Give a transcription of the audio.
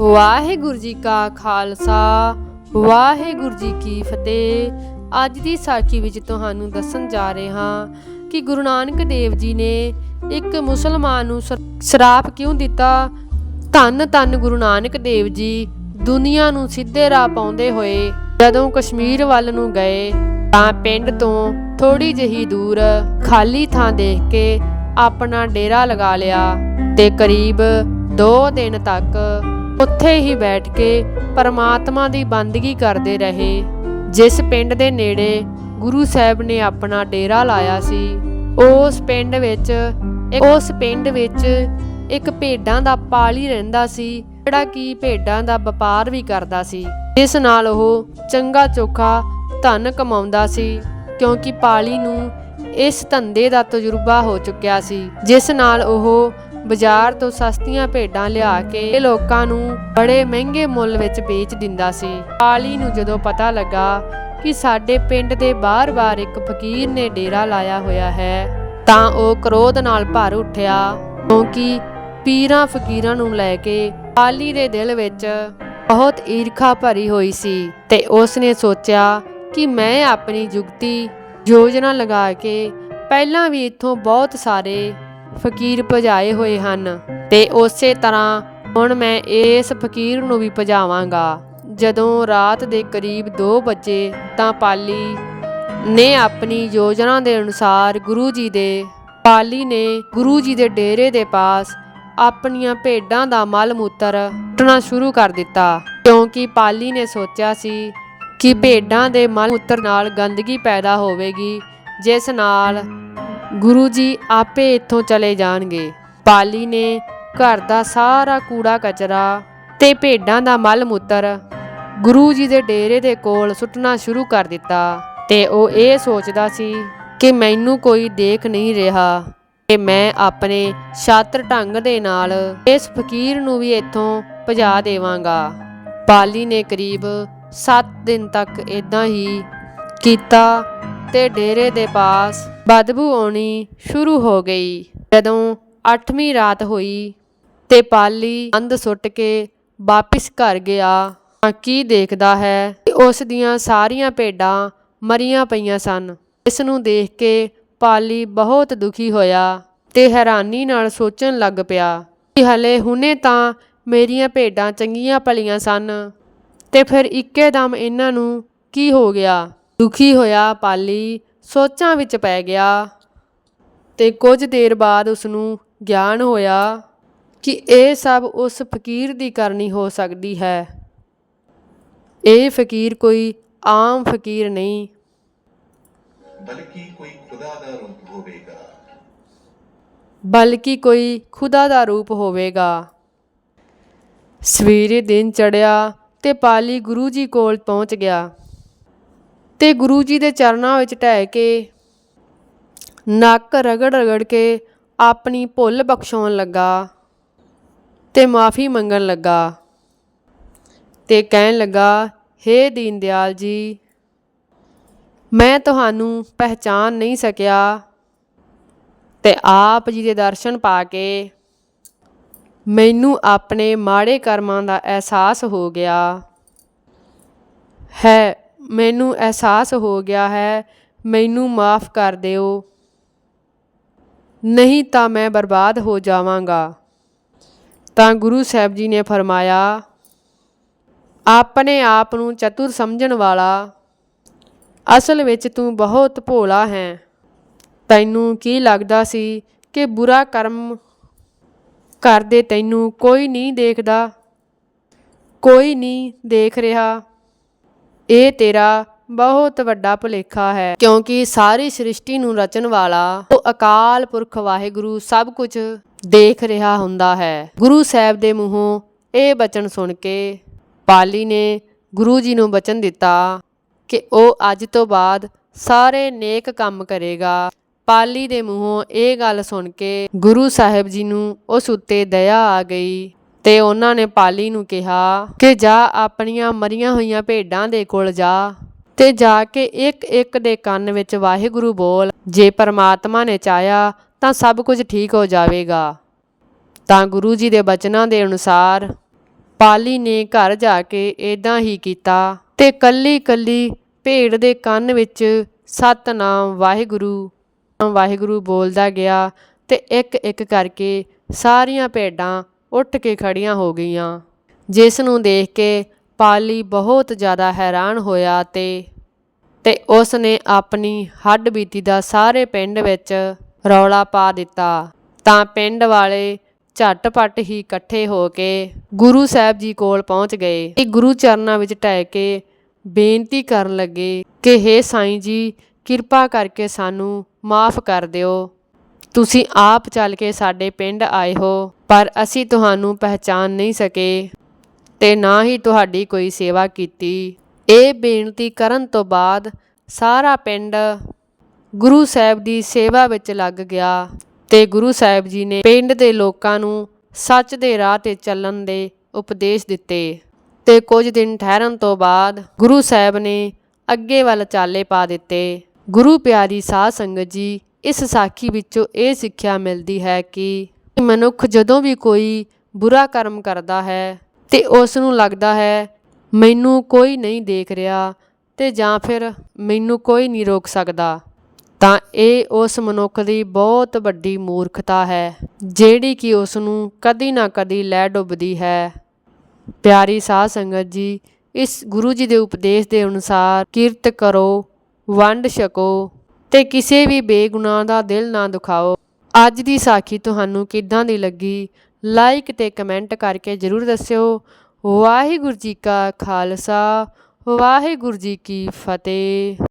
ਵਾਹਿਗੁਰੂ ਜੀ ਕਾ ਖਾਲਸਾ, ਵਾਹਿਗੁਰੂ ਜੀ ਕੀ ਫਤਿਹ। ਅੱਜ ਦੀ ਸਾਖੀ ਵਿੱਚ ਤੁਹਾਨੂੰ ਦੱਸਣ ਜਾ ਰਹੇ ਹਾਂ ਕਿ ਗੁਰੂ ਨਾਨਕ ਦੇਵ ਜੀ ਨੇ ਇੱਕ ਮੁਸਲਮਾਨ ਨੂੰ ਸ- ਸ਼ਰਾਪ ਕਿਉਂ ਦਿੱਤਾ? ਧੰਨ ਧੰਨ ਗੁਰੂ ਨਾਨਕ ਦੇਵ ਜੀ, ਦੁਨੀਆ ਨੂੰ ਸਿੱਧੇ ਰਾਹ ਪਾਉਂਦੇ ਹੋਏ ਜਦੋਂ ਕਸ਼ਮੀਰ ਵੱਲ ਨੂੰ ਗਏ, ਤਾਂ ਪਿੰਡ ਤੋਂ ਥੋੜੀ ਜਿਹੀ ਦੂਰ ਖਾਲੀ ਥਾਂ ਦੇਖ ਕੇ ਆਪਣਾ ਡੇਰਾ ਲਗਾ ਲਿਆ ਤੇ ਕਰੀਬ 2 ਦਿਨ ਤੱਕ ਉੱਥੇ ਹੀ ਬੈਠ ਕੇ ਪਰਮਾਤਮਾ ਦੀ ਬੰਦਗੀ ਕਰਦੇ ਰਹੇ। ਜਿਸ ਪਿੰਡ ਦੇ ਨੇੜੇ ਗੁਰੂ ਸਾਹਿਬ ਨੇ ਆਪਣਾ ਡੇਰਾ ਲਾਇਆ ਸੀ, ਉਸ ਪਿੰਡ ਵਿੱਚ, ਉਸ ਪਿੰਡ ਵਿੱਚ ਇੱਕ ਭੇਡਾਂ ਦਾ ਪਾਲੀ ਰਹਿੰਦਾ ਸੀ, ਜਿਹੜਾ ਕਿ ਭੇਡਾਂ ਦਾ ਵਪਾਰ ਵੀ ਕਰਦਾ ਸੀ। ਜਿਸ ਨਾਲ ਉਹ ਚੰਗਾ ਚੋਖਾ ਧਨ ਕਮਾਉਂਦਾ ਸੀ, ਕਿਉਂਕਿ ਪਾਲੀ ਨੂੰ ਇਸ ਧੰਦੇ ਦਾ ਤਜਰਬਾ ਹੋ ਚੁੱਕਿਆ ਸੀ। ਜਿਸ ਨਾਲ ਉਹ ਬਾਜ਼ਾਰ ਤੋਂ ਸਸਤੀਆਂ ਭੇਡਾਂ ਲਿਆ ਕੇ ਲੋਕਾਂ ਨੂੰ ਬੜੇ ਮਹਿੰਗੇ ਮੁੱਲ ਵਿੱਚ ਵੇਚ ਦਿੰਦਾ ਸੀ। ਪਾਲੀ ਨੂੰ ਜਦੋਂ ਪਤਾ ਲੱਗਾ ਕਿ ਸਾਡੇ ਪਿੰਡ ਦੇ ਬਾਹਰ-ਬਾਹਰ ਇੱਕ ਫਕੀਰ ਨੇ ਡੇਰਾ ਲਾਇਆ ਹੋਇਆ ਹੈ, ਤਾਂ ਉਹ ਕ੍ਰੋਧ ਨਾਲ ਭਰ ਉੱਠਿਆ, ਕਿਉਂਕਿ ਪੀਰਾਂ ਫਕੀਰਾਂ ਨੂੰ ਲੈ ਕੇ ਪਾਲੀ ਦੇ ਦਿਲ ਵਿੱਚ ਬਹੁਤ ਈਰਖਾ ਭਰੀ ਹੋਈ ਸੀ ਤੇ ਉਸ ਨੇ ਸੋਚਿਆ ਕਿ ਮੈਂ ਆਪਣੀ ਜੁਗਤੀ, ਯੋਜਨਾ ਲਗਾ ਕੇ ਪਹਿਲਾਂ ਵੀ ਇੱਥੋਂ ਬਹੁਤ ਸਾਰੇ ਫਕੀਰ ਭਜਾਏ ਹੋਏ ਹਨ ਤੇ ਉਸੇ ਤਰ੍ਹਾਂ ਹੁਣ ਮੈਂ ਇਸ ਫਕੀਰ ਨੂੰ ਵੀ ਭਜਾਵਾਂਗਾ। ਜਦੋਂ ਰਾਤ ਦੇ ਕਰੀਬ 2 ਵਜੇ ਤਾਂ ਪਾਲੀ ਨੇ ਆਪਣੀ ਯੋਜਨਾ ਦੇ ਅਨੁਸਾਰ ਗੁਰੂ ਜੀ ਦੇ, ਪਾਲੀ ਨੇ ਗੁਰੂ ਜੀ ਦੇ ਡੇਰੇ ਦੇ ਪਾਸ ਆਪਣੀਆਂ ਭੇਡਾਂ ਦਾ ਮਲ ਮੂਤਰ ਟਣਾ ਸ਼ੁਰੂ ਕਰ ਦਿੱਤਾ। ਕਿਉਂਕਿ ਪਾਲੀ ਨੇ ਸੋਚਿਆ ਸੀ ਕਿ ਭੇਡਾਂ ਦੇ ਮਲ ਮੂਤਰ ਨਾਲ ਗੰਦਗੀ ਪੈਦਾ ਹੋਵੇਗੀ, ਜਿਸ ਨਾਲ ਗੁਰੂ ਜੀ ਆਪੇ ਇੱਥੋਂ ਚਲੇ ਜਾਣਗੇ। ਪਾਲੀ ਨੇ ਘਰ ਦਾ ਸਾਰਾ ਕੂੜਾ ਕਚਰਾ ਤੇ ਭੇਡਾਂ ਦਾ ਮਲ ਮੂਤਰ ਗੁਰੂ ਜੀ ਦੇ ਡੇਰੇ ਦੇ ਕੋਲ ਸੁੱਟਣਾ ਸ਼ੁਰੂ ਕਰ ਦਿੱਤਾ ਤੇ ਉਹ ਇਹ ਸੋਚਦਾ ਸੀ ਕਿ ਮੈਨੂੰ ਕੋਈ ਦੇਖ ਨਹੀਂ ਰਿਹਾ ਤੇ ਮੈਂ ਆਪਣੇ ਛਾਤਰ ਢੰਗ ਦੇ ਨਾਲ ਇਸ ਫਕੀਰ ਨੂੰ ਵੀ ਇੱਥੋਂ ਭਜਾ ਦੇਵਾਂਗਾ। ਪਾਲੀ ਨੇ ਕਰੀਬ 7 ਦਿਨ ਤੱਕ ਇਦਾਂ ਹੀ ਕੀਤਾ ਤੇ ਡੇਰੇ ਦੇ ਪਾਸ ਬਦਬੂ ਆਉਣੀ ਸ਼ੁਰੂ ਹੋ ਗਈ। ਜਦੋਂ 8ਵੀਂ ਰਾਤ ਹੋਈ ਤੇ ਪਾਲੀ ਅੰਧ ਸੁੱਟ ਕੇ ਵਾਪਿਸ ਘਰ ਗਿਆ, ਤਾਂ ਕੀ ਦੇਖਦਾ ਹੈ? ਕਿ ਉਸ ਦੀਆਂ ਸਾਰੀਆਂ ਭੇਡਾਂ ਮਰੀਆਂ ਪਈਆਂ ਸਨ। ਇਸ ਨੂੰ ਦੇਖ ਕੇ ਪਾਲੀ ਬਹੁਤ ਦੁਖੀ ਹੋਇਆ ਤੇ ਹੈਰਾਨੀ ਨਾਲ ਸੋਚਣ ਲੱਗ ਪਿਆ ਕਿ ਹਲੇ ਹੁਣੇ ਤਾਂ ਮੇਰੀਆਂ ਭੇਡਾਂ ਚੰਗੀਆਂ ਭਲੀਆਂ ਸਨ। ਤੇ ਫਿਰ ਇੱਕੇ ਦਮ ਇਹਨਾਂ ਨੂੰ ਕੀ ਹੋ ਗਿਆ? ਦੁਖੀ ਹੋਇਆ ਪਾਲੀ ਸੋਚਾਂ ਵਿੱਚ ਪੈ ਗਿਆ ਤੇ ਕੁਝ ਦੇਰ ਬਾਅਦ ਉਸ ਨੂੰ ਗਿਆਨ ਹੋਇਆ ਕਿ ਇਹ ਸਭ ਉਸ ਫਕੀਰ ਦੀ ਕਰਨੀ ਹੋ ਸਕਦੀ ਹੈ। ਇਹ ਫਕੀਰ ਕੋਈ ਆਮ ਫਕੀਰ ਨਹੀਂ। ਬਲਕਿ ਕੋਈ ਖੁਦਾ ਦਾ ਰੂਪ ਹੋਵੇਗਾ। ਬਲਕਿ ਕੋਈ ਖੁਦਾ ਦਾ ਰੂਪ ਹੋਵੇਗਾ। ਸਵੇਰੇ ਦਿਨ ਚੜਿਆ ਤੇ ਪਾਲੀ ਗੁਰੂ ਜੀ ਕੋਲ ਪਹੁੰਚ ਗਿਆ। ਤੇ ਗੁਰੂ ਜੀ ਦੇ ਚਰਨਾਂ ਵਿੱਚ ਢਹਿ ਕੇ ਨੱਕ ਰਗੜ ਰਗੜ ਕੇ ਆਪਣੀ ਭੁੱਲ ਬਖਸ਼ਾਉਣ ਲੱਗਾ ਤੇ ਮਾਫੀ ਮੰਗਣ ਲੱਗਾ ਤੇ ਕਹਿਣ ਲੱਗਾ, ਹੇ ਦੀਨਦਿਆਲ ਜੀ, ਮੈਂ ਤੁਹਾਨੂੰ ਪਹਿਚਾਨ ਨਹੀਂ ਸਕਿਆ ਤੇ ਆਪ ਜੀ ਦੇ ਦਰਸ਼ਨ ਪਾ ਕੇ ਮੈਨੂੰ ਆਪਣੇ ਮਾੜੇ ਕਰਮਾਂ ਦਾ ਅਹਿਸਾਸ ਹੋ ਗਿਆ। ਹੈ ਮੈਨੂੰ ਅਹਿਸਾਸ ਹੋ ਗਿਆ ਹੈ, ਮੈਨੂੰ ਮਾਫ ਕਰ ਦਿਓ। ਨਹੀਂ ਤਾਂ ਮੈਂ ਬਰਬਾਦ ਹੋ ਜਾਵਾਂਗਾ। ਤਾਂ ਗੁਰੂ ਸਾਹਿਬ ਜੀ ਨੇ ਫਰਮਾਇਆ, ਆਪਣੇ ਆਪ ਨੂੰ ਚਤੁਰ ਸਮਝਣ ਵਾਲਾ, ਅਸਲ ਵਿੱਚ ਤੂੰ ਬਹੁਤ ਭੋਲਾ ਹੈ। ਤੈਨੂੰ ਕੀ ਲੱਗਦਾ ਸੀ ਕਿ ਬੁਰਾ ਕਰਮ ਕਰਦੇ ਤੈਨੂੰ ਕੋਈ ਨਹੀਂ ਦੇਖਦਾ? ਕੋਈ ਨਹੀਂ ਦੇਖ ਰਿਹਾ। ਇਹ ਤੇਰਾ ਬਹੁਤ ਵੱਡਾ ਭੁਲੇਖਾ ਹੈ, ਕਿਉਂਕਿ ਸਾਰੀ ਸ੍ਰਿਸ਼ਟੀ ਨੂੰ ਰਚਣ ਵਾਲਾ ਉਹ ਅਕਾਲ ਪੁਰਖ ਵਾਹਿਗੁਰੂ ਸਭ ਕੁਝ ਦੇਖ ਰਿਹਾ ਹੁੰਦਾ ਹੈ। ਗੁਰੂ ਸਾਹਿਬ ਦੇ ਮੂੰਹੋਂ ਇਹ ਬਚਨ ਸੁਣ ਕੇ ਪਾਲੀ ਨੇ ਗੁਰੂ ਜੀ ਨੂੰ ਬਚਨ ਦਿੱਤਾ ਕਿ ਉਹ ਅੱਜ ਤੋਂ ਬਾਅਦ ਸਾਰੇ ਨੇਕ ਕੰਮ ਕਰੇਗਾ। ਪਾਲੀ ਦੇ ਮੂੰਹੋਂ ਇਹ ਗੱਲ ਸੁਣ ਕੇ ਗੁਰੂ ਸਾਹਿਬ ਜੀ ਨੂੰ ਉਸ ਉੱਤੇ ਦਇਆ ਆ ਗਈ। ਤੇ ਉਹਨਾਂ ਨੇ ਪਾਲੀ ਨੂੰ ਕਿਹਾ ਕਿ ਜਾ ਆਪਣੀਆਂ ਮਰੀਆਂ ਹੋਈਆਂ ਭੇਡਾਂ ਦੇ ਕੋਲ ਜਾ ਤੇ ਜਾ ਕੇ ਇੱਕ ਇੱਕ ਦੇ ਕੰਨ ਵਿੱਚ ਵਾਹਿਗੁਰੂ ਬੋਲ, ਜੇ ਪਰਮਾਤਮਾ ਨੇ ਚਾਹਿਆ ਤਾਂ ਸਭ ਕੁਝ ਠੀਕ ਹੋ ਜਾਵੇਗਾ। ਤਾਂ ਗੁਰੂ ਜੀ ਦੇ ਬਚਨਾਂ ਦੇ ਅਨੁਸਾਰ ਪਾਲੀ ਨੇ ਘਰ ਜਾ ਕੇ ਏਦਾਂ ਹੀ ਕੀਤਾ ਤੇ ਕੱਲੀ ਕੱਲੀ ਭੇਡ ਦੇ ਕੰਨ ਵਿੱਚ ਸਤਨਾਮ ਵਾਹਿਗੁਰੂ ਵਾਹਿਗੁਰੂ ਬੋਲਦਾ ਗਿਆ ਤੇ ਇੱਕ ਇੱਕ ਕਰਕੇ ਸਾਰੀਆਂ ਭੇਡਾਂ ਉੱਠ ਕੇ ਖੜੀਆਂ ਹੋ ਗਈਆਂ। ਜਿਸ ਨੂੰ ਦੇਖ ਕੇ ਪਾਲੀ ਬਹੁਤ ਜ਼ਿਆਦਾ ਹੈਰਾਨ ਹੋਇਆ ਤੇ ਤੇ ਉਸ ਨੇ ਆਪਣੀ ਹੱਡ ਬੀਤੀ ਦਾ ਸਾਰੇ ਪਿੰਡ ਵਿੱਚ ਰੌਲਾ ਪਾ ਦਿੱਤਾ। ਤਾਂ ਪਿੰਡ ਵਾਲੇ ਝਟਪਟ ਹੀ ਇਕੱਠੇ ਹੋ ਕੇ ਗੁਰੂ ਸਾਹਿਬ ਜੀ ਕੋਲ ਪਹੁੰਚ ਗਏ। ਤੇ ਗੁਰੂ ਚਰਨਾਂ ਵਿੱਚ ਟਹਿ ਕੇ ਬੇਨਤੀ ਕਰਨ ਲੱਗੇ ਕਿ, ਹੇ ਸਾਈਂ ਜੀ, ਕਿਰਪਾ ਕਰਕੇ ਸਾਨੂੰ ਮਾਫ ਕਰ ਦਿਓ। ਤੁਸੀਂ ਆਪ ਚੱਲ ਕੇ ਸਾਡੇ ਪਿੰਡ ਆਏ ਹੋ, ਪਰ ਅਸੀਂ ਤੁਹਾਨੂੰ ਪਹਿਚਾਨ ਨਹੀਂ ਸਕੇ ਤੇ ਨਾ ਹੀ ਤੁਹਾਡੀ ਕੋਈ ਸੇਵਾ ਕੀਤੀ। ਇਹ ਬੇਨਤੀ ਕਰਨ ਤੋਂ ਬਾਅਦ ਸਾਰਾ ਪਿੰਡ ਗੁਰੂ ਸਾਹਿਬ ਦੀ ਸੇਵਾ ਵਿੱਚ ਲੱਗ ਗਿਆ ਤੇ ਗੁਰੂ ਸਾਹਿਬ ਜੀ ਨੇ ਪਿੰਡ ਦੇ ਲੋਕਾਂ ਨੂੰ ਸੱਚ ਦੇ ਰਾਹ ਤੇ ਚੱਲਣ ਦੇ ਉਪਦੇਸ਼ ਦਿੱਤੇ ਤੇ ਕੁਝ ਦਿਨ ਠਹਿਰਨ ਤੋਂ ਬਾਅਦ ਗੁਰੂ ਸਾਹਿਬ ਨੇ ਅੱਗੇ ਵੱਲ ਚਾਲੇ ਪਾ ਦਿੱਤੇ। ਗੁਰੂ ਪਿਆਰੀ ਸਾਧ ਸੰਗਤ ਜੀ ਇਸ ਸਾਖੀ ਵਿੱਚੋਂ ਇਹ ਸਿੱਖਿਆ ਮਿਲਦੀ ਹੈ ਕਿ ਮਨੁੱਖ ਜਦੋਂ ਵੀ ਕੋਈ ਬੁਰਾ ਕਰਮ ਕਰਦਾ ਹੈ ਤੇ ਉਸ ਨੂੰ ਲੱਗਦਾ ਹੈ, ਮੈਨੂੰ ਕੋਈ ਨਹੀਂ ਦੇਖ ਰਿਹਾ ਤੇ ਜਾਂ ਫਿਰ ਮੈਨੂੰ ਕੋਈ ਨਹੀਂ ਰੋਕ ਸਕਦਾ। ਤਾਂ ਇਹ ਉਸ ਮਨੁੱਖ ਦੀ ਬਹੁਤ ਵੱਡੀ ਮੂਰਖਤਾ ਹੈ, ਜਿਹੜੀ ਕਿ ਉਸ ਨੂੰ ਕਦੀ ਨਾ ਕਦੀ ਲੈ ਡੁੱਬਦੀ ਹੈ। ਪਿਆਰੀ ਸਾਧ ਸੰਗਤ ਜੀ, ਇਸ ਗੁਰੂ ਜੀ ਦੇ ਉਪਦੇਸ਼ ਦੇ ਅਨੁਸਾਰ ਕਿਰਤ ਕਰੋ, ਵੰਡ ਛਕੋ ਤੇ ਕਿਸੇ ਵੀ ਬੇਗੁਨਾਹ ਦਾ ਦਿਲ ਨਾ ਦੁਖਾਓ। ਅੱਜ ਦੀ ਸਾਖੀ ਤੁਹਾਨੂੰ ਕਿੱਦਾਂ ਦੀ ਲੱਗੀ? ਲਾਈਕ ਤੇ ਕਮੈਂਟ ਕਰਕੇ ਜਰੂਰ ਦੱਸਿਓ। ਵਾਹਿਗੁਰੂ ਜੀ ਕਾ ਖਾਲਸਾ, ਵਾਹਿਗੁਰੂ ਜੀ ਕੀ ਫਤਿਹ।